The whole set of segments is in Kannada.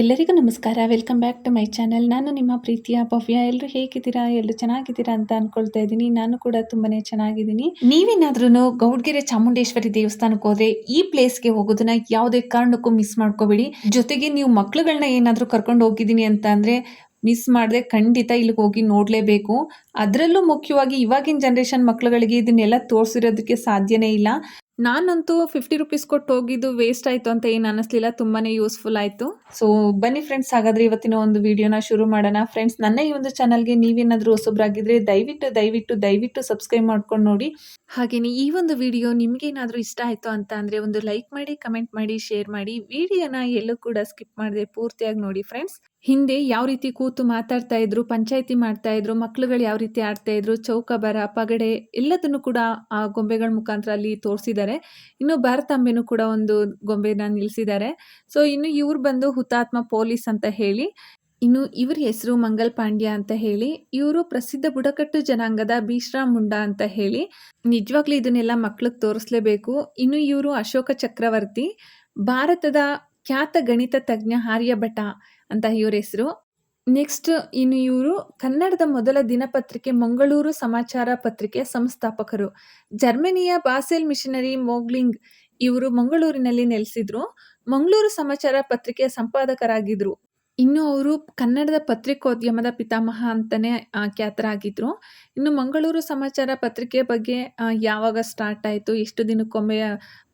ಎಲ್ಲರಿಗೂ ನಮಸ್ಕಾರ. Welcome back to my channel ನಾನು ನಿಮ್ಮ ಪ್ರೀತಿಯ ಭವ್ಯ. ಎಲ್ಲರೂ ಹೇಗಿದ್ದೀರಾ? ಎಲ್ಲರೂ ಚೆನ್ನಾಗಿದ್ದೀರಾ ಅಂತ ಅನ್ಕೊಳ್ತಾ ಇದ್ದೀನಿ. ನಾನು ಕೂಡ ತುಂಬಾನೇ ಚೆನ್ನಾಗಿದ್ದೀನಿ. ನೀವೇನಾದ್ರೂ ಗೌಡ್ಗೆರೆ ಚಾಮುಂಡೇಶ್ವರಿ ದೇವಸ್ಥಾನಕ್ಕೆ ಹೋದ್ರೆ ಈ ಪ್ಲೇಸ್ಗೆ ಹೋಗೋದನ್ನ ಯಾವುದೇ ಕಾರಣಕ್ಕೂ ಮಿಸ್ ಮಾಡ್ಕೋಬೇಡಿ. ಜೊತೆಗೆ ನೀವು ಮಕ್ಕಳುಗಳನ್ನ ಏನಾದರೂ ಕರ್ಕೊಂಡು ಹೋಗಿದ್ದೀನಿ ಅಂತ ಅಂದ್ರೆ ಮಿಸ್ ಮಾಡದೆ ಖಂಡಿತ ಇಲ್ಲಿಗೆ ಹೋಗಿ ನೋಡಲೇಬೇಕು. ಅದರಲ್ಲೂ ಮುಖ್ಯವಾಗಿ ಇವಾಗಿನ ಜನ್ರೇಷನ್ ಮಕ್ಕಳುಗಳಿಗೆ ಇದನ್ನೆಲ್ಲ ತೋರಿಸಿರೋದಕ್ಕೆ ಸಾಧ್ಯನೇ ಇಲ್ಲ. ನಾನಂತೂ ಫಿಫ್ಟಿ ರುಪೀಸ್ ಕೊಟ್ಟು ಹೋಗಿದ್ದು ವೇಸ್ಟ್ ಆಯಿತು ಅಂತ ಏನು ಅನ್ನಿಸ್ಲಿಲ್ಲ ತುಂಬಾ ಯೂಸ್ಫುಲ್ ಆಯಿತು. ಸೊ ಬನ್ನಿ ಫ್ರೆಂಡ್ಸ್ ಹಾಗಾದರೆ ಇವತ್ತಿನ ಒಂದು ವೀಡಿಯೋನ ಶುರು ಮಾಡೋಣ. ಫ್ರೆಂಡ್ಸ್ ನನ್ನ ಈ ಒಂದು ಚಾನಲ್ಗೆ ನೀವೇನಾದರೂ ಹೊಸಬ್ರಾಗಿದ್ದರೆ ದಯವಿಟ್ಟು ದಯವಿಟ್ಟು ದಯವಿಟ್ಟು ಸಬ್ಸ್ಕ್ರೈಬ್ ಮಾಡ್ಕೊಂಡು ನೋಡಿ. ಹಾಗೆಯೇ ಈ ಒಂದು ವಿಡಿಯೋ ನಿಮಗೇನಾದರೂ ಇಷ್ಟ ಆಯಿತು ಅಂತ ಅಂದರೆ ಒಂದು ಲೈಕ್ ಮಾಡಿ ಕಮೆಂಟ್ ಮಾಡಿ ಶೇರ್ ಮಾಡಿ. ವಿಡಿಯೋನ ಎಲ್ಲೂ ಕೂಡ ಸ್ಕಿಪ್ ಮಾಡದೆ ಪೂರ್ತಿಯಾಗಿ ನೋಡಿ ಫ್ರೆಂಡ್ಸ್ ಹಿಂದೆ ಯಾವ ರೀತಿ ಕೂತು ಮಾತಾಡ್ತಾ ಇದ್ರು, ಪಂಚಾಯಿತಿ ಮಾಡ್ತಾ ಇದ್ರು, ಮಕ್ಳುಗಳು ಯಾವ ರೀತಿ ಆಡ್ತಾ ಇದ್ರು ಚೌಕಬರ ಪಗಡೆ ಎಲ್ಲದನ್ನು ಕೂಡ ಆ ಗೊಂಬೆಗಳ ಮುಖಾಂತರ ಅಲ್ಲಿ ತೋರಿಸಿದ್ದಾರೆ. ಇನ್ನು ಭಾರತಾಂಬೆನೂ ಕೂಡ ಒಂದು ಗೊಂಬೆನ ನಿಲ್ಲಿಸಿದ್ದಾರೆ ಸೊ ಇನ್ನು ಇವ್ರು ಬಂದು ಹುತಾತ್ಮ ಪೊಲೀಸ್ ಅಂತ ಹೇಳಿ, ಇನ್ನು ಇವ್ರ ಹೆಸರು ಮಂಗಲ್ ಪಾಂಡ್ಯ ಅಂತ ಹೇಳಿ, ಇವರು ಪ್ರಸಿದ್ಧ ಬುಡಕಟ್ಟು ಜನಾಂಗದ ಭೀಶ್ರಾಮ್ ಮುಂಡಾ ಅಂತ ಹೇಳಿ, ನಿಜವಾಗ್ಲೂ ಇದನ್ನೆಲ್ಲ ಮಕ್ಳಿಗೆ ತೋರಿಸ್ಲೇಬೇಕು. ಇನ್ನು ಇವರು ಅಶೋಕ ಚಕ್ರವರ್ತಿ, ಭಾರತದ ಖ್ಯಾತ ಗಣಿತ ತಜ್ಞ ಆರ್ಯಭಟ ಅಂತ ಇವ್ರ ಹೆಸರು. ನೆಕ್ಸ್ಟ್ ಇನ್ನು ಇವರು ಕನ್ನಡದ ಮೊದಲ ದಿನಪತ್ರಿಕೆ ಮಂಗಳೂರು ಸಮಾಚಾರ ಪತ್ರಿಕೆಯ ಸಂಸ್ಥಾಪಕರು. ಜರ್ಮನಿಯ ಬಾಸೆಲ್ ಮಿಷನರಿ ಮೋಗ್ಲಿಂಗ್ ಇವರು ಮಂಗಳೂರಿನಲ್ಲಿ ನೆಲೆಸಿದ್ರು. ಮಂಗಳೂರು ಸಮಾಚಾರ ಪತ್ರಿಕೆಯ ಸಂಪಾದಕರಾಗಿದ್ರು. ಇನ್ನು ಅವರು ಕನ್ನಡದ ಪತ್ರಿಕೋದ್ಯಮದ ಪಿತಾಮಹ ಅಂತಲೇ ಖ್ಯಾತರಾಗಿದ್ದರು ಇನ್ನು ಮಂಗಳೂರು ಸಮಾಚಾರ ಪತ್ರಿಕೆ ಬಗ್ಗೆ ಯಾವಾಗ ಸ್ಟಾರ್ಟ್ ಆಯಿತು, ಎಷ್ಟು ದಿನಕ್ಕೊಮ್ಮೆ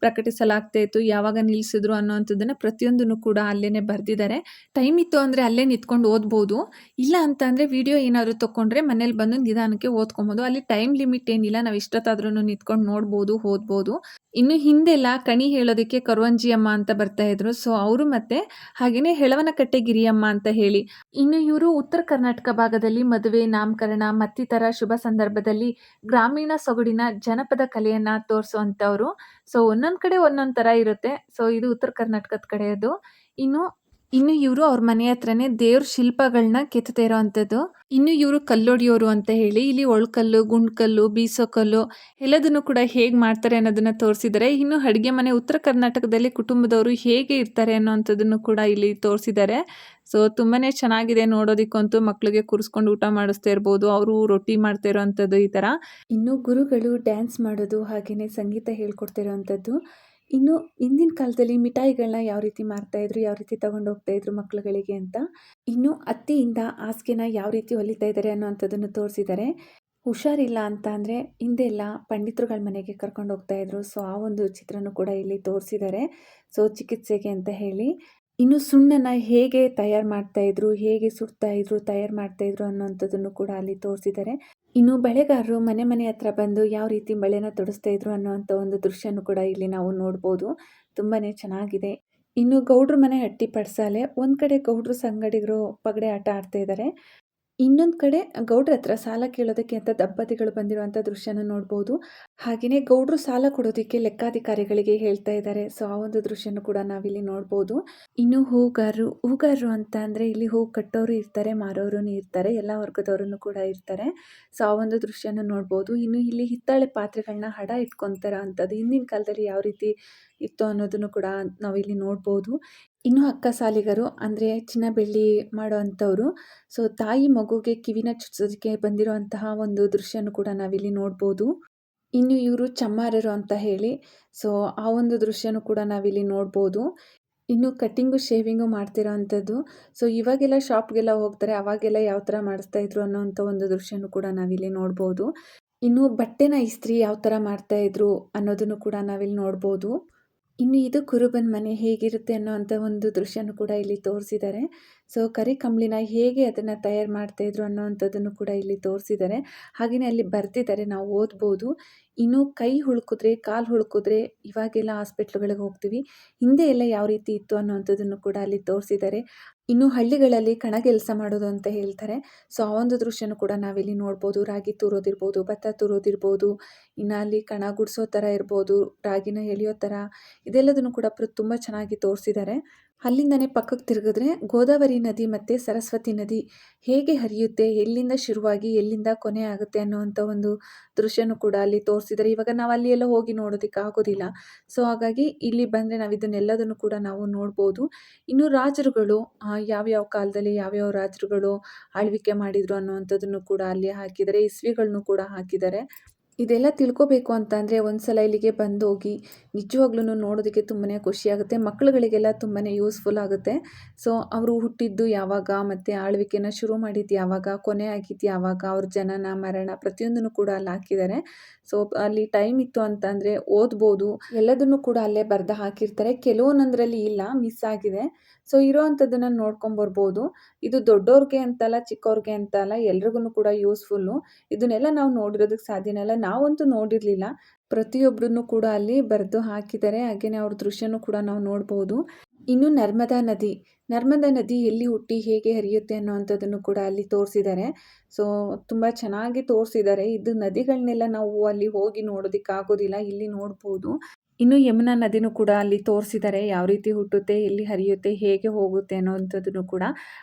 ಪ್ರಕಟಿಸಲಾಗ್ತಾ ಇತ್ತು, ಯಾವಾಗ ನಿಲ್ಲಿಸಿದ್ರು ಅನ್ನೋವಂಥದ್ದನ್ನು ಪ್ರತಿಯೊಂದನ್ನು ಕೂಡ ಅಲ್ಲೇ ಬರೆದಿದ್ದಾರೆ. ಟೈಮ್ ಇತ್ತು ಅಂದರೆ ಅಲ್ಲೇ ನಿಂತ್ಕೊಂಡು ಓದ್ಬೋದು. ಇಲ್ಲ ಅಂತ ಅಂದರೆ ವಿಡಿಯೋ ಏನಾದರೂ ತಕೊಂಡ್ರೆ ಮನೇಲಿ ಬಂದು ನಿಧಾನಕ್ಕೆ ಓದ್ಕೊಬೋದು. ಅಲ್ಲಿ ಟೈಮ್ ಲಿಮಿಟ್ ಏನಿಲ್ಲ, ನಾವು ಇಷ್ಟೊತ್ತಾದ್ರೂ ನಿಂತ್ಕೊಂಡು ನೋಡ್ಬೋದು, ಓದ್ಬೋದು. ಇನ್ನು ಹಿಂದೆಲ್ಲ ಕಣಿ ಹೇಳೋದಕ್ಕೆ ಕರುವಂಜಿ ಅಮ್ಮ ಅಂತ ಬರ್ತಾ ಇದ್ರು. ಸೊ ಅವರು ಮತ್ತೆ ಹಾಗೇನೆ ಹೆಳವನಕಟ್ಟೆ ಗಿರಿಯಮ್ಮ ಅಂತ ಹೇಳಿ. ಇನ್ನು ಇವರು ಉತ್ತರ ಕರ್ನಾಟಕ ಭಾಗದಲ್ಲಿ ಮದುವೆ, ನಾಮಕರಣ ಮತ್ತಿತರ ಶುಭ ಸಂದರ್ಭದಲ್ಲಿ ಗ್ರಾಮೀಣ ಸೊಗಡಿನ ಜನಪದ ಕಲೆಯನ್ನ ತೋರಿಸುವಂತವ್ರು ಸೊ ಒಂದೊಂದು ಕಡೆ ಒಂದೊಂದು ತರ ಇರುತ್ತೆ. ಸೊ ಇದು ಉತ್ತರ ಕರ್ನಾಟಕದ ಕಡೆಯದು ಇನ್ನು ಇನ್ನು ಇವರು ಅವ್ರ ಮನೆ ಹತ್ರನೇ ದೇವ್ರ ಶಿಲ್ಪಗಳನ್ನ ಕೆತ್ತುತ್ತಾ ಇರೋವಂಥದ್ದು ಇನ್ನು ಇವರು ಕಲ್ಲೊಡಿಯೋರು ಅಂತ ಹೇಳಿ ಇಲ್ಲಿ ಒಳ್ಕಲ್ಲು, ಗುಂಡ್ಕಲ್ಲು, ಬೀಸೋಕಲ್ಲು ಎಲ್ಲದನ್ನು ಕೂಡ ಹೇಗೆ ಮಾಡ್ತಾರೆ ಅನ್ನೋದನ್ನ ತೋರಿಸಿದ್ದಾರೆ ಇನ್ನು ಅಡುಗೆ ಮನೆ ಉತ್ತರ ಕರ್ನಾಟಕದಲ್ಲಿ ಕುಟುಂಬದವರು ಹೇಗೆ ಇರ್ತಾರೆ ಅನ್ನೋವಂಥದ್ದನ್ನು ಕೂಡ ಇಲ್ಲಿ ತೋರಿಸಿದ್ದಾರೆ ಸೊ ತುಂಬಾ ಚೆನ್ನಾಗಿದೆ ನೋಡೋದಕ್ಕಂತೂ ಮಕ್ಕಳಿಗೆ ಕೂರಿಸ್ಕೊಂಡು ಊಟ ಮಾಡಿಸ್ತಾ ಇರ್ಬೋದು, ಅವರು ರೊಟ್ಟಿ ಮಾಡ್ತಾ ಇರೋವಂಥದ್ದು ಈ ಥರ. ಇನ್ನು ಗುರುಗಳು ಡ್ಯಾನ್ಸ್ ಮಾಡೋದು ಹಾಗೆಯೇ ಸಂಗೀತ ಹೇಳ್ಕೊಡ್ತಿರೋವಂಥದ್ದು ಇನ್ನು ಹಿಂದಿನ ಕಾಲದಲ್ಲಿ ಮಿಠಾಯಿಗಳನ್ನ ಯಾವ ರೀತಿ ಇದ್ರು, ಯಾವ ರೀತಿ ತಗೊಂಡು ಹೋಗ್ತಾ ಇದ್ರು ಮಕ್ಳುಗಳಿಗೆ ಅಂತ ಇನ್ನು ಅತ್ತಿಯಿಂದ ಹಾಸಿಗೆನ ಯಾವ ರೀತಿ ಹೊಲಿತಾ ಇದ್ದಾರೆ ಅನ್ನೋವಂಥದ್ದನ್ನು ತೋರಿಸಿದ್ದಾರೆ ಹುಷಾರಿಲ್ಲ ಅಂತ ಅಂದರೆ ಹಿಂದೆಲ್ಲ ಪಂಡಿತರುಗಳ ಮನೆಗೆ ಕರ್ಕೊಂಡು ಹೋಗ್ತಾ ಇದ್ರು. ಸೊ ಆ ಒಂದು ಚಿತ್ರನೂ ಕೂಡ ಇಲ್ಲಿ ತೋರಿಸಿದ್ದಾರೆ ಸೊ ಚಿಕಿತ್ಸೆಗೆ ಅಂತ ಹೇಳಿ. ಇನ್ನು ಸುಣ್ಣನ ಹೇಗೆ ತಯಾರು ಮಾಡ್ತಾ ಇದ್ರು, ಹೇಗೆ ಸುಡ್ತಾ ಇದ್ರು, ತಯಾರು ಮಾಡ್ತಾ ಇದ್ರು ಅನ್ನೋಂಥದ್ದನ್ನು ಕೂಡ ಅಲ್ಲಿ ತೋರಿಸಿದ್ದಾರೆ ಇನ್ನು ಬೆಳೆಗಾರರು ಮನೆ ಮನೆ ಹತ್ರ ಬಂದು ಯಾವ ರೀತಿ ಬೆಳೆನ ತೊಡಸ್ತಾ ಇದ್ರು ಅನ್ನೋವಂಥ ಒಂದು ದೃಶ್ಯನೂ ಕೂಡ ಇಲ್ಲಿ ನಾವು ನೋಡ್ಬೋದು. ತುಂಬಾನೇ ಚೆನ್ನಾಗಿದೆ. ಇನ್ನು ಗೌಡ್ರ ಮನೆ ಹಟ್ಟಿ ಪಡ್ಸಾಲೆ, ಒಂದು ಕಡೆ ಗೌಡ್ರು ಸಂಗಡಿಗರು ಪಗಡೆ ಆಟ ಆಡ್ತಾ ಇದ್ದಾರೆ ಇನ್ನೊಂದು ಕಡೆ ಗೌಡ್ರ ಹತ್ರ ಸಾಲ ಕೇಳೋದಕ್ಕೆ ಅಂತ ದಂಪತಿಗಳು ಬಂದಿರುವಂಥ ದೃಶ್ಯನ ನೋಡ್ಬೋದು. ಹಾಗೆಯೇ ಗೌಡ್ರು ಸಾಲ ಕೊಡೋದಕ್ಕೆ ಲೆಕ್ಕಾಧಿಕಾರಿಗಳಿಗೆ ಹೇಳ್ತಾ ಇದ್ದಾರೆ ಸೊ, ಆ ಒಂದು ದೃಶ್ಯನ ಕೂಡ ನಾವಿಲ್ಲಿ ನೋಡ್ಬೋದು. ಇನ್ನು ಹೂಗಾರರು ಹೂಗಾರರು ಅಂತ ಅಂದರೆ ಇಲ್ಲಿ ಹೂ ಕಟ್ಟೋರು ಇರ್ತಾರೆ ಮಾರೋರು ಇರ್ತಾರೆ, ಎಲ್ಲ ವರ್ಗದವರು ಕೂಡ ಇರ್ತಾರೆ. ಸೊ, ಆ ಒಂದು ದೃಶ್ಯನ ನೋಡ್ಬೋದು. ಇನ್ನು ಇಲ್ಲಿ ಹಿತ್ತಾಳೆ ಪಾತ್ರೆಗಳನ್ನ ಹಡ ಇಟ್ಕೊತಾರ ಅಂಥದ್ದು ಹಿಂದಿನ ಕಾಲದಲ್ಲಿ ಯಾವ ರೀತಿ ಇತ್ತು ಅನ್ನೋದನ್ನು ಕೂಡ ನಾವಿಲ್ಲಿ ನೋಡ್ಬೋದು. ಇನ್ನು ಅಕ್ಕ ಸಾಲಿಗರು ಅಂದರೆ ಚಿನ್ನ ಬೆಳ್ಳಿ ಮಾಡೋ ಅಂಥವರು. ಸೊ ತಾಯಿ ಮಗುಗೆ ಕಿವಿನ ಚುಚ್ಚೋದಕ್ಕೆ ಬಂದಿರುವಂತಹ ಒಂದು ದೃಶ್ಯನೂ ಕೂಡ ನಾವಿಲ್ಲಿ ನೋಡ್ಬೋದು. ಇನ್ನು ಇವರು ಚಮ್ಮಾರರು ಅಂತ ಹೇಳಿ ಸೊ ಆ ಒಂದು ದೃಶ್ಯನೂ ಕೂಡ ನಾವಿಲ್ಲಿ ನೋಡ್ಬೋದು. ಇನ್ನು ಕಟ್ಟಿಂಗು, ಶೇವಿಂಗು ಮಾಡ್ತಿರೋ ಅಂಥದ್ದು. ಸೊ ಇವಾಗೆಲ್ಲ ಶಾಪ್ಗೆಲ್ಲ ಹೋಗ್ತಾರೆ, ಅವಾಗೆಲ್ಲ ಯಾವ ಥರ ಮಾಡಿಸ್ತಾ ಇದ್ರು ಅನ್ನೋವಂಥ ಒಂದು ದೃಶ್ಯನೂ ಕೂಡ ನಾವಿಲ್ಲಿ ನೋಡ್ಬೋದು. ಇನ್ನು ಬಟ್ಟೆನ ಇಸ್ತ್ರಿ ಯಾವ ಥರ ಮಾಡ್ತಾಯಿದ್ರು ಅನ್ನೋದನ್ನು ಕೂಡ ನಾವಿಲ್ಲಿ ನೋಡ್ಬೋದು. ಇನ್ನು ಇದು ಕುರುಬನ ಮನೆ ಹೇಗಿರುತ್ತೆ ಅನ್ನೋ ಒಂದು ದೃಶ್ಯನೂ ಕೂಡ ಇಲ್ಲಿ ತೋರಿಸಿದ್ದಾರೆ. ಸೊ ಕರಿ ಕಂಬಳಿನ ಹೇಗೆ ಅದನ್ನು ತಯಾರು ಮಾಡ್ತಾಯಿದ್ರು ಅನ್ನೋವಂಥದ್ದನ್ನು ಕೂಡ ಇಲ್ಲಿ ತೋರಿಸಿದ್ದಾರೆ ಹಾಗೆಯೇ ಅಲ್ಲಿ ಬರ್ತಿದ್ದಾರೆ ನಾವು ಓದ್ಬೋದು. ಇನ್ನು ಕೈ ಹುಳುಕಿದ್ರೆ, ಕಾಲು ಹುಳುಕಿದ್ರೆ ಇವಾಗೆಲ್ಲ ಹಾಸ್ಪಿಟ್ಲುಗಳಿಗೆ ಹೋಗ್ತೀವಿ. ಹಿಂದೆ ಎಲ್ಲ ಯಾವ ರೀತಿ ಇತ್ತು ಅನ್ನೋವಂಥದ್ದನ್ನು ಕೂಡ ಅಲ್ಲಿ ತೋರಿಸಿದ್ದಾರೆ ಇನ್ನು ಹಳ್ಳಿಗಳಲ್ಲಿ ಕಣ ಕೆಲಸ ಮಾಡೋದು ಅಂತ ಹೇಳ್ತಾರೆ. ಸೊ ಆ ಒಂದು ದೃಶ್ಯನೂ ಕೂಡ ನಾವಿಲ್ಲಿ ನೋಡ್ಬೋದು. ರಾಗಿ ತೂರೋದಿರ್ಬೋದು, ಭತ್ತ ತೂರೋದಿರ್ಬೋದು, ಇನ್ನು ಅಲ್ಲಿ ಕಣ ಗುಡಿಸೋ ಥರ ಇರ್ಬೋದು, ರಾಗಿನ ಎಳೆಯೋ ಥರ ಇದೆಲ್ಲದನ್ನು ಕೂಡ ತುಂಬ ಚೆನ್ನಾಗಿ ತೋರಿಸಿದ್ದಾರೆ ಅಲ್ಲಿಂದನೇ ಪಕ್ಕಕ್ಕೆ ತಿರುಗಿದ್ರೆ ಗೋದಾವರಿ ನದಿ ಮತ್ತು ಸರಸ್ವತಿ ನದಿ ಹೇಗೆ ಹರಿಯುತ್ತೆ, ಎಲ್ಲಿಂದ ಶುರುವಾಗಿ ಎಲ್ಲಿಂದ ಕೊನೆ ಆಗುತ್ತೆ ಅನ್ನೋವಂಥ ಒಂದು ದೃಶ್ಯನೂ ಕೂಡ ಅಲ್ಲಿ ತೋರಿಸಿದ್ದಾರೆ. ಇವಾಗ ನಾವು ಅಲ್ಲಿ ಎಲ್ಲ ಹೋಗಿ ನೋಡೋದಕ್ಕೆ ಆಗೋದಿಲ್ಲ. ಸೊ ಹಾಗಾಗಿ ಇಲ್ಲಿ ಬಂದರೆ ನಾವು ಇದನ್ನೆಲ್ಲದನ್ನು ಕೂಡ ನಾವು ನೋಡ್ಬೋದು. ಇನ್ನು ರಾಜರುಗಳು ಯಾವ್ಯಾವ ಕಾಲದಲ್ಲಿ ಯಾವ್ಯಾವ ರಾಜರುಗಳು ಆಳ್ವಿಕೆ ಮಾಡಿದರು ಅನ್ನೋವಂಥದ್ದನ್ನು ಕೂಡ ಅಲ್ಲಿ ಹಾಕಿದ್ದಾರೆ ಇಸ್ವಿಗಳನ್ನು ಕೂಡ ಹಾಕಿದ್ದಾರೆ. ಇದೆಲ್ಲ ತಿಳ್ಕೊಬೇಕು ಅಂತ ಅಂದರೆ ಒಂದ್ಸಲ ಇಲ್ಲಿಗೆ ಬಂದೋಗಿ ನಿಜವಾಗ್ಲೂ ನೋಡೋದಕ್ಕೆ ತುಂಬಾ ಖುಷಿಯಾಗುತ್ತೆ. ಮಕ್ಕಳುಗಳಿಗೆಲ್ಲ ತುಂಬಾ ಯೂಸ್ಫುಲ್ ಆಗುತ್ತೆ. ಸೊ ಅವರು ಹುಟ್ಟಿದ್ದು ಯಾವಾಗ, ಮತ್ತು ಆಳ್ವಿಕೆನ ಶುರು ಮಾಡಿದ್ದು ಯಾವಾಗ, ಕೊನೆ ಆಗಿದ್ದು ಯಾವಾಗ, ಅವ್ರ ಜನನ, ಮರಣ ಪ್ರತಿಯೊಂದನ್ನು ಕೂಡ ಅಲ್ಲಿ ಹಾಕಿದ್ದಾರೆ. ಸೊ ಅಲ್ಲಿ ಟೈಮ್ ಇತ್ತು ಅಂತ ಅಂದರೆ ಓದ್ಬೋದು. ಎಲ್ಲದನ್ನು ಕೂಡ ಅಲ್ಲೇ ಬರೆದು ಹಾಕಿರ್ತಾರೆ. ಕೆಲವೊಂದರಲ್ಲಿ ಇಲ್ಲ ಮಿಸ್ ಆಗಿದೆ. ಸೊ ಇರೋ ಅಂಥದ್ದನ್ನು ನೋಡ್ಕೊಂಬರ್ಬೋದು ಇದು ದೊಡ್ಡವ್ರಿಗೆ ಅಂತಲ್ಲ ಚಿಕ್ಕವ್ರಿಗೆ ಅಂತಲ್ಲ ಎಲ್ರಿಗೂ ಕೂಡ ಯೂಸ್ಫುಲ್ಲು ಇದನ್ನೆಲ್ಲ ನಾವು ನೋಡಿರೋದಕ್ಕೆ ಸಾಧ್ಯನೇ ಇಲ್ಲ. ನಾವಂತೂ ನೋಡಿರಲಿಲ್ಲ. ಪ್ರತಿಯೊಬ್ಬರನ್ನು ಕೂಡ ಅಲ್ಲಿ ಬರೆದು ಹಾಕಿದ್ದಾರೆ. ಹಾಗೆಯೇ ಅವ್ರ ದೃಶ್ಯನೂ ಕೂಡ ನಾವು ನೋಡ್ಬೋದು. ಇನ್ನು ನರ್ಮದಾ ನದಿ. ನರ್ಮದಾ ನದಿ ಎಲ್ಲಿ ಹುಟ್ಟಿ ಹೇಗೆ ಹರಿಯುತ್ತೆ ಅನ್ನೋವಂಥದ್ದನ್ನು ಕೂಡ ಅಲ್ಲಿ ತೋರಿಸಿದ್ದಾರೆ. ಸೊ ತುಂಬ ಚೆನ್ನಾಗಿ ತೋರಿಸಿದ್ದಾರೆ. ಇದು ನದಿಗಳನ್ನೆಲ್ಲ ನಾವು ಅಲ್ಲಿ ಹೋಗಿ ನೋಡೋದಕ್ಕಾಗೋದಿಲ್ಲ. ಇಲ್ಲಿ ನೋಡ್ಬೋದು. ಇನ್ನು ಯಮುನಾ ನದಿನೂ ಕೂಡ ಅಲ್ಲಿ ತೋರಿಸಿದ್ದಾರೆ ಯಾವ ರೀತಿ ಹುಟ್ಟುತ್ತೆ, ಎಲ್ಲಿ ಹರಿಯುತ್ತೆ, ಹೇಗೆ ಹೋಗುತ್ತೆ ಅನ್ನೋವಂಥದ್ದನ್ನು ಕೂಡ.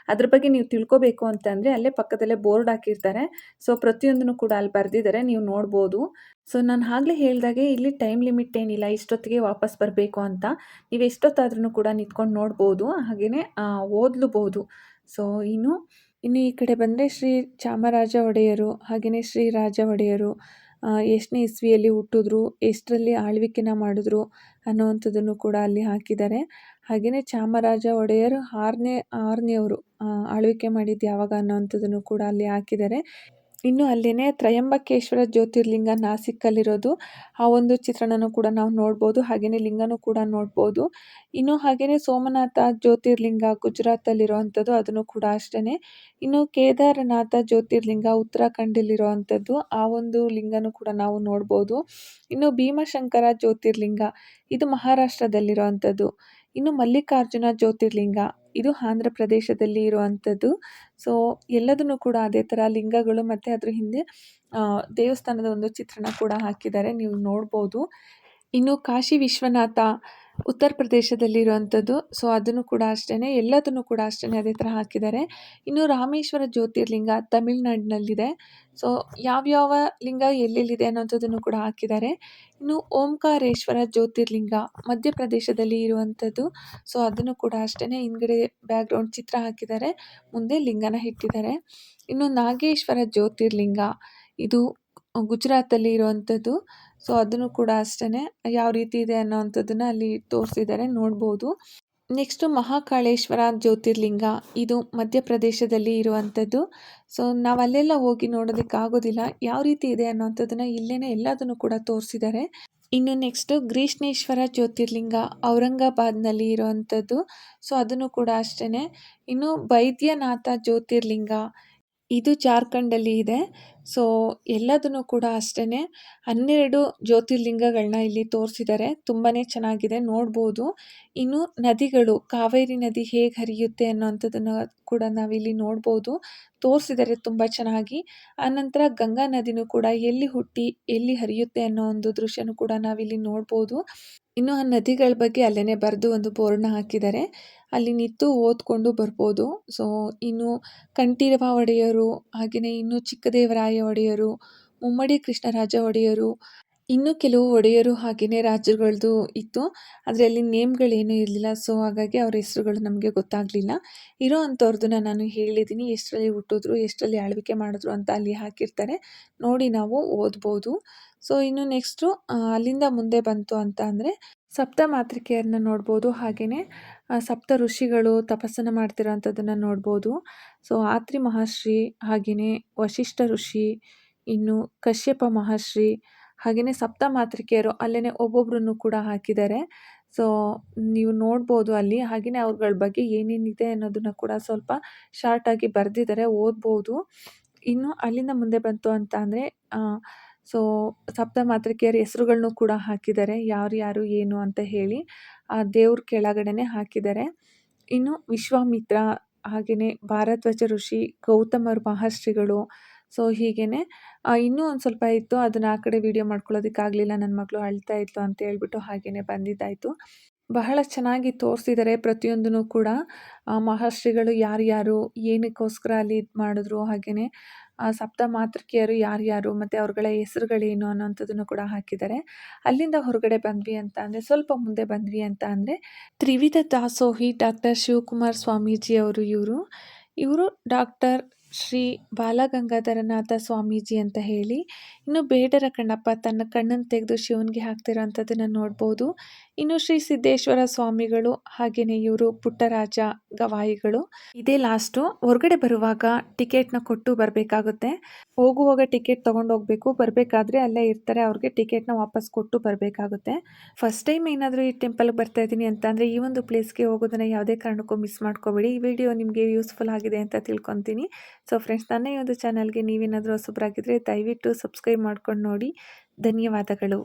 ಅದ್ರ ಬಗ್ಗೆ ನೀವು ತಿಳ್ಕೊಬೇಕು ಅಂತಂದರೆ ಅಲ್ಲೇ ಪಕ್ಕದಲ್ಲೇ ಬೋರ್ಡ್ ಹಾಕಿರ್ತಾರೆ. ಸೊ ಪ್ರತಿಯೊಂದನ್ನು ಕೂಡ ಅಲ್ಲಿ ಬರೆದಿದ್ದಾರೆ ನೀವು ನೋಡ್ಬೋದು. ಸೊ ನಾನು ಆಗಲೇ ಹೇಳಿದಾಗೆ ಇಲ್ಲಿ ಟೈಮ್ ಲಿಮಿಟ್ ಏನಿಲ್ಲ, ಇಷ್ಟೊತ್ತಿಗೆ ವಾಪಸ್ ಬರಬೇಕು ಅಂತ. ನೀವು ಎಷ್ಟೊತ್ತಾದ್ರೂ ಕೂಡ ನಿಂತ್ಕೊಂಡು ನೋಡ್ಬೋದು ಹಾಗೆಯೇ ಓದ್ಲೂಬಹುದು ಸೊ ಇನ್ನು ಇನ್ನು ಈ ಕಡೆ ಬಂದರೆ ಶ್ರೀ ಚಾಮರಾಜ ಒಡೆಯರು ಹಾಗೆಯೇ ಶ್ರೀ ರಾಜ ಒಡೆಯರು ಎಷ್ಟನೇ ಇಸ್ವಿಯಲ್ಲಿ ಹುಟ್ಟಿದ್ರು, ಎಷ್ಟರಲ್ಲಿ ಆಳ್ವಿಕೆನ ಮಾಡಿದ್ರು ಅನ್ನೋವಂಥದ್ದನ್ನು ಕೂಡ ಅಲ್ಲಿ ಹಾಕಿದ್ದಾರೆ. ಹಾಗೆಯೇ ಚಾಮರಾಜ ಒಡೆಯರ್ ಆರನೇ, ಆರನೆಯವರು ಆಳ್ವಿಕೆ ಮಾಡಿದ್ದು ಯಾವಾಗ ಅನ್ನೋವಂಥದ್ದನ್ನು ಕೂಡ ಅಲ್ಲಿ ಹಾಕಿದ್ದಾರೆ. ಇನ್ನು ಅಲ್ಲೇ ತ್ರಯಂಬಕೇಶ್ವರ ಜ್ಯೋತಿರ್ಲಿಂಗ ನಾಸಿಕ್ಕಲ್ಲಿರೋದು ಆ ಒಂದು ಚಿತ್ರಣನೂ ಕೂಡ ನಾವು ನೋಡ್ಬೋದು ಹಾಗೆಯೇ ಲಿಂಗನೂ ಕೂಡ ನೋಡ್ಬೋದು. ಇನ್ನು ಹಾಗೆಯೇ ಸೋಮನಾಥ ಜ್ಯೋತಿರ್ಲಿಂಗ ಗುಜರಾತಲ್ಲಿರುವಂಥದ್ದು ಅದನ್ನು ಕೂಡ ಅಷ್ಟೇ ಇನ್ನು ಕೇದಾರನಾಥ ಜ್ಯೋತಿರ್ಲಿಂಗ ಉತ್ತರಾಖಂಡಲ್ಲಿರುವಂಥದ್ದು ಆ ಒಂದು ಲಿಂಗನೂ ಕೂಡ ನಾವು ನೋಡ್ಬೋದು. ಇನ್ನು ಭೀಮಶಂಕರ ಜ್ಯೋತಿರ್ಲಿಂಗ, ಇದು ಮಹಾರಾಷ್ಟ್ರದಲ್ಲಿರುವಂಥದ್ದು ಇನ್ನು ಮಲ್ಲಿಕಾರ್ಜುನ ಜ್ಯೋತಿರ್ಲಿಂಗ, ಇದು ಆಂಧ್ರ ಪ್ರದೇಶದಲ್ಲಿ ಇರುವಂಥದ್ದು. ಸೊ ಎಲ್ಲದನ್ನು ಕೂಡ ಅದೇ ಥರ ಲಿಂಗಗಳು ಮತ್ತು ಅದ್ರ ಹಿಂದೆ ದೇವಸ್ಥಾನದ ಒಂದು ಚಿತ್ರಣ ಕೂಡ ಹಾಕಿದ್ದಾರೆ. ನೀವು ನೋಡ್ಬೋದು. ಇನ್ನು ಕಾಶಿ ವಿಶ್ವನಾಥ ಉತ್ತರ ಪ್ರದೇಶದಲ್ಲಿರುವಂಥದ್ದು. ಸೊ ಅದನ್ನು ಕೂಡ ಅಷ್ಟೇ ಎಲ್ಲದನ್ನು ಕೂಡ ಅಷ್ಟೇ ಅದೇ ಥರ ಹಾಕಿದ್ದಾರೆ. ಇನ್ನು ರಾಮೇಶ್ವರ ಜ್ಯೋತಿರ್ಲಿಂಗ ತಮಿಳ್ನಾಡಿನಲ್ಲಿದೆ. ಸೊ ಯಾವ್ಯಾವ ಲಿಂಗ ಎಲ್ಲೆಲ್ಲಿದೆ ಅನ್ನೋಂಥದ್ದನ್ನು ಕೂಡ ಹಾಕಿದ್ದಾರೆ. ಇನ್ನು ಓಂಕಾರೇಶ್ವರ ಜ್ಯೋತಿರ್ಲಿಂಗ ಮಧ್ಯಪ್ರದೇಶದಲ್ಲಿ ಇರುವಂಥದ್ದು. ಸೊ ಅದನ್ನು ಕೂಡ ಅಷ್ಟೇ ಹಿಂದ್ಗಡೆ ಬ್ಯಾಕ್ಗ್ರೌಂಡ್ ಚಿತ್ರ ಹಾಕಿದ್ದಾರೆ. ಮುಂದೆ ಲಿಂಗನ ಇಟ್ಟಿದ್ದಾರೆ. ಇನ್ನು ನಾಗೇಶ್ವರ ಜ್ಯೋತಿರ್ಲಿಂಗ, ಇದು ಗುಜರಾತಲ್ಲಿ ಇರುವಂಥದ್ದು. ಸೊ ಅದನ್ನು ಕೂಡ ಅಷ್ಟೇ ಯಾವ ರೀತಿ ಇದೆ ಅನ್ನೋವಂಥದ್ದನ್ನು ಅಲ್ಲಿ ತೋರಿಸಿದ್ದಾರೆ, ನೋಡ್ಬೋದು. ನೆಕ್ಸ್ಟು ಮಹಾಕಾಳೇಶ್ವರ ಜ್ಯೋತಿರ್ಲಿಂಗ. ಇದು ಮಧ್ಯಪ್ರದೇಶದಲ್ಲಿ ಇರುವಂಥದ್ದು. ಸೊ ನಾವು ಅಲ್ಲೆಲ್ಲ ಹೋಗಿ ನೋಡೋದಕ್ಕಾಗೋದಿಲ್ಲ. ಯಾವ ರೀತಿ ಇದೆ ಅನ್ನೋವಂಥದ್ದನ್ನು ಇಲ್ಲೇ ಎಲ್ಲದನ್ನು ಕೂಡ ತೋರಿಸಿದ್ದಾರೆ. ಇನ್ನು ನೆಕ್ಸ್ಟು ಗ್ರೀಷ್ಣೇಶ್ವರ ಜ್ಯೋತಿರ್ಲಿಂಗ, ಔರಂಗಾಬಾದ್ನಲ್ಲಿ ಇರುವಂಥದ್ದು. ಸೊ ಅದನ್ನು ಕೂಡ ಅಷ್ಟೇ ಇನ್ನು ಬೈದ್ಯನಾಥ ಜ್ಯೋತಿರ್ಲಿಂಗ. ಇದು ಜಾರ್ಖಂಡಲ್ಲಿ ಇದೆ. ಸೊ ಎಲ್ಲದನ್ನು ಕೂಡ ಅಷ್ಟೇ ಹನ್ನೆರಡು ಜ್ಯೋತಿರ್ಲಿಂಗಗಳನ್ನ ಇಲ್ಲಿ ತೋರಿಸಿದ್ದಾರೆ ತುಂಬಾ ಚೆನ್ನಾಗಿದೆ, ನೋಡ್ಬೋದು. ಇನ್ನು ನದಿಗಳು, ಕಾವೇರಿ ನದಿ ಹೇಗೆ ಹರಿಯುತ್ತೆ ಅನ್ನೋವಂಥದ್ದನ್ನು ಕೂಡ ನಾವಿಲ್ಲಿ ನೋಡ್ಬೋದು. ತೋರಿಸಿದ್ದಾರೆ ತುಂಬ ಚೆನ್ನಾಗಿ. ಆನಂತರ ಗಂಗಾ ನದಿನೂ ಕೂಡ ಎಲ್ಲಿ ಹುಟ್ಟಿ, ಎಲ್ಲಿ ಹರಿಯುತ್ತೆ ಅನ್ನೋ ಒಂದು ದೃಶ್ಯನೂ ಕೂಡ ನಾವಿಲ್ಲಿ ನೋಡ್ಬೋದು. ಇನ್ನು ಆ ನದಿಗಳ ಬಗ್ಗೆ ಅಲ್ಲೇ ಬರೆದು ಒಂದು ಬೋರ್ಡ್ನ ಹಾಕಿದ್ದಾರೆ ಅಲ್ಲಿ ನಿಂತು ಓದ್ಕೊಂಡು ಬರ್ಬೋದು. ಸೊ ಇನ್ನು ಕಂಠೀರವ ಒಡೆಯರು ಹಾಗೆಯೇ ಇನ್ನು ಚಿಕ್ಕದೇವರಾಯ ಒಡೆಯರು, ಮುಮ್ಮಡಿ ಕೃಷ್ಣರಾಜ ಒಡೆಯರು, ಇನ್ನೂ ಕೆಲವು ಒಡೆಯರು ಹಾಗೆಯೇ ರಾಜರುಗಳದ್ದು ಇತ್ತು. ಆದರೆ ಅಲ್ಲಿ ನೇಮ್ಗಳೇನೂ ಇರಲಿಲ್ಲ. ಸೊ ಹಾಗಾಗಿ ಅವ್ರ ಹೆಸರುಗಳು ನಮಗೆ ಗೊತ್ತಾಗಲಿಲ್ಲ. ಇರೋ ಅಂಥವ್ರದ್ದನ್ನ ನಾನು ಹೇಳಿದ್ದೀನಿ. ಎಷ್ಟರಲ್ಲಿ ಹುಟ್ಟಿದ್ರು, ಎಷ್ಟರಲ್ಲಿ ಆಳ್ವಿಕೆ ಮಾಡಿದ್ರು ಅಂತ ಅಲ್ಲಿ ಹಾಕಿರ್ತಾರೆ. ನೋಡಿ ನಾವು ಓದ್ಬೋದು. ಸೊ ಇನ್ನು ನೆಕ್ಸ್ಟು ಅಲ್ಲಿಂದ ಮುಂದೆ ಬಂತು ಅಂತ ಅಂದರೆ ಸಪ್ತ ಮಾತೃಕೆಯರನ್ನ ನೋಡ್ಬೋದು. ಹಾಗೆಯೇ ಸಪ್ತ ಋಷಿಗಳು ತಪಸ್ಸನ್ನು ಮಾಡ್ತಿರೋವಂಥದ್ದನ್ನು ನೋಡ್ಬೋದು. ಸೊ, ಆತ್ರಿ ಮಹರ್ಷಿ ಹಾಗೆಯೇ ವಶಿಷ್ಠ ಋಷಿ, ಇನ್ನು ಕಶ್ಯಪ ಮಹರ್ಷಿ ಹಾಗೆಯೇ ಸಪ್ತ ಮಾತೃಕೆಯರು ಅಲ್ಲೇ ಒಬ್ಬೊಬ್ಬರನ್ನು ಕೂಡ ಹಾಕಿದ್ದಾರೆ. ಸೊ, ನೀವು ನೋಡ್ಬೋದು ಅಲ್ಲಿ ಹಾಗೆಯೇ ಅವ್ರಗಳ ಬಗ್ಗೆ ಏನೇನಿದೆ ಅನ್ನೋದನ್ನು ಕೂಡ ಸ್ವಲ್ಪ ಶಾರ್ಟಾಗಿ ಬರೆದಿದ್ದಾರೆ, ಓದ್ಬೋದು. ಇನ್ನು ಅಲ್ಲಿಂದ ಮುಂದೆ ಬಂತು ಅಂತ ಅಂದರೆ ಸೊ, ಸಪ್ತ ಮಾತೃಕೆಯರ ಹೆಸ್ರುಗಳ್ನೂ ಕೂಡ ಹಾಕಿದ್ದಾರೆ. ಯಾರು ಯಾರು, ಏನು ಅಂತ ಹೇಳಿ ಆ ದೇವ್ರ ಕೆಳಗಡೆನೆ ಹಾಕಿದ್ದಾರೆ. ಇನ್ನು ವಿಶ್ವಾಮಿತ್ರ ಹಾಗೆಯೇ ಭಾರದ್ವಾಜ ಋಷಿ, ಗೌತಮರು ಮಹರ್ಷಿಗಳು ಸೊ ಹೀಗೇ ಇನ್ನೂ ಒಂದು ಸ್ವಲ್ಪ ಇತ್ತು. ಅದನ್ನು ಆ ಕಡೆ ವೀಡಿಯೋ ಮಾಡ್ಕೊಳ್ಳೋದಕ್ಕಾಗಲಿಲ್ಲ. ನನ್ನ ಮಗಳು ಅಳ್ತಾ ಇತ್ತು ಅಂತ ಹೇಳ್ಬಿಟ್ಟು ಹಾಗೆಯೇ ಬಂದಿದ್ದಾಯಿತು. ಬಹಳ ಚೆನ್ನಾಗಿ ತೋರಿಸಿದ್ದಾರೆ ಪ್ರತಿಯೊಂದನ್ನು ಕೂಡ. ಮಹರ್ಷಿಗಳು ಯಾರ್ಯಾರು ಏನಕ್ಕೋಸ್ಕರ ಅಲ್ಲಿ ಇದು ಮಾಡಿದ್ರು ಹಾಗೆಯೇ ಸಪ್ತ ಮಾತೃಕೆಯರು ಯಾರ್ಯಾರು, ಮತ್ತು ಅವ್ರುಗಳ ಹೆಸರುಗಳೇನು ಅನ್ನೋಂಥದ್ದನ್ನು ಕೂಡ ಹಾಕಿದ್ದಾರೆ. ಅಲ್ಲಿಂದ ಹೊರಗಡೆ ಬಂದ್ವಿ ಅಂತ ಅಂದರೆ, ಸ್ವಲ್ಪ ಮುಂದೆ ಬಂದ್ವಿ ಅಂತ ಅಂದರೆ, ತ್ರಿವಿಧ ದಾಸೋಹಿ ಡಾಕ್ಟರ್ ಶಿವಕುಮಾರ್ ಸ್ವಾಮೀಜಿ ಅವರು ಇವರು. ಇವರು ಡಾಕ್ಟರ್ ಶ್ರೀ ಬಾಲಗಂಗಾಧರನಾಥ ಸ್ವಾಮೀಜಿ ಅಂತ ಹೇಳಿ, ಇನ್ನು ಬೇಡರ ಕಣ್ಣಪ್ಪ ತನ್ನ ಕಣ್ಣನ್ನು ತೆಗೆದು ಶಿವನಿಗೆ ಹಾಕ್ತಿರೋಂಥದ್ದನ್ನು ನೋಡ್ಬೋದು. ಇನ್ನು ಶ್ರೀ ಸಿದ್ದೇಶ್ವರ ಸ್ವಾಮಿಗಳು ಹಾಗೆಯೇ ಇವರು ಪುಟ್ಟರಾಜ ಗವಾಯಿಗಳು. ಇದೇ ಲಾಸ್ಟು ಹೊರಗಡೆ ಬರುವಾಗ ಟಿಕೆಟ್ನ ಕೊಟ್ಟು ಬರಬೇಕಾಗುತ್ತೆ. ಹೋಗುವಾಗ ಟಿಕೆಟ್ ತೊಗೊಂಡು ಹೋಗಬೇಕು. ಬರಬೇಕಾದ್ರೆ ಅಲ್ಲೇ ಇರ್ತಾರೆ. ಅವ್ರಿಗೆ ಟಿಕೆಟ್ನ ವಾಪಸ್ ಕೊಟ್ಟು ಬರಬೇಕಾಗುತ್ತೆ. ಫಸ್ಟ್ ಟೈಮ್ ಏನಾದರೂ ಈ ಟೆಂಪಲ್ಗೆ ಬರ್ತಾ ಇದ್ದೀನಿ ಅಂತ ಅಂದರೆ ಈ ಒಂದು ಪ್ಲೇಸ್ಗೆ ಹೋಗೋದನ್ನು ಯಾವುದೇ ಕಾರಣಕ್ಕೂ ಮಿಸ್ ಮಾಡ್ಕೋಬೇಡಿ. ಈ ವಿಡಿಯೋ ನಿಮಗೆ ಯೂಸ್ಫುಲ್ ಆಗಿದೆ ಅಂತ ತಿಳ್ಕೊತೀನಿ. ಸೊ ಫ್ರೆಂಡ್ಸ್ ನನ್ನ ಈ ಒಂದು ಚಾನಲ್ಗೆ ನೀವೇನಾದರೂ ಹೊಸಬ್ರಾಗಿದ್ದರೆ ದಯವಿಟ್ಟು ಸಬ್ಸ್ಕ್ರೈಬ್ ಮಾಡ್ಕೊಂಡು ನೋಡಿ. ಧನ್ಯವಾದಗಳು.